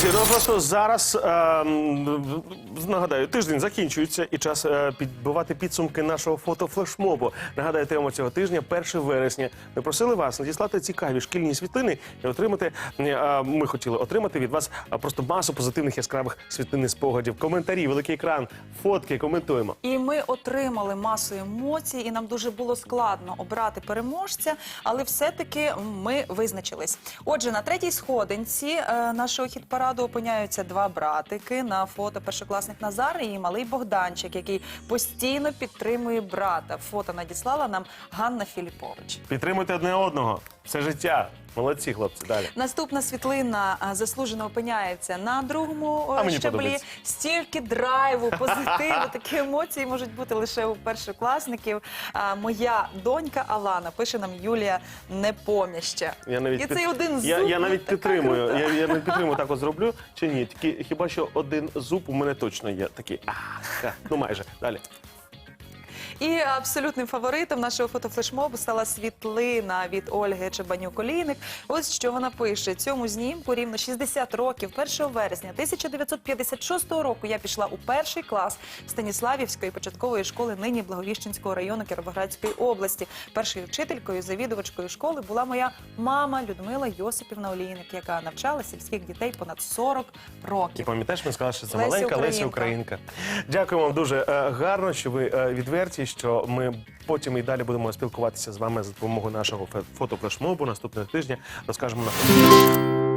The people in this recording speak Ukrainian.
Друзі, ну просто зараз е, нагадаю, тиждень закінчується і час е, підбивати підсумки нашого фотофлешмобу. Нагадаю, тема цього тижня 1 вересня. Ми просили вас надіслати цікаві шкільні світлини і отримати. е, Ми хотіли отримати від вас е, просто масу позитивних яскравих світлин спогадів. Коментарі, великий екран, фотки, коментуємо. І ми отримали масу емоцій, і нам дуже було складно обрати переможця, але все-таки ми визначились. Отже, на третій сходинці е, нашого хіт-параду опиняються два братики на фото першокласник Назар і малий Богданчик, який постійно підтримує брата. Фото надіслала нам Ганна Філіпович. Підтримуйте одне одного. Все життя. Молодці, хлопці. Далі. Наступна світлина а, заслужено опиняється на другому А е, мені щаблі. подобається. Стільки драйву, позитиву, такі емоції можуть бути лише у першокласників. А, моя донька Алана пише нам Юлія Непоміща. Я навіть І під- цей один я, зуб, я навіть підтримую. крута. Я, я навіть підтримую так от зроблю чи ні? Тільки хіба що один зуб у мене точно є такий. А, ну майже далі. І абсолютним фаворитом нашого фотофлешмобу стала світлина від Ольги Чебанюк-Олійник. Ось що вона пише. Цьому знімку рівно 60 років, 1 вересня 1956 року я пішла у перший клас Станіславівської початкової школи нині Благовіщенського району Кіровоградської області. Першою вчителькою, завідувачкою школи була моя мама Людмила Йосипівна Олійник, яка навчала сільських дітей понад 40 І років. пам'ятаєш, ми сказали, що це Леся маленька Леся Українка. Дякую вам дуже е, гарно, що ви е, відверті, що ми потім і далі будемо спілкуватися з вами за допомогою нашого фотофлешмобу наступного тижня. Розкажемо на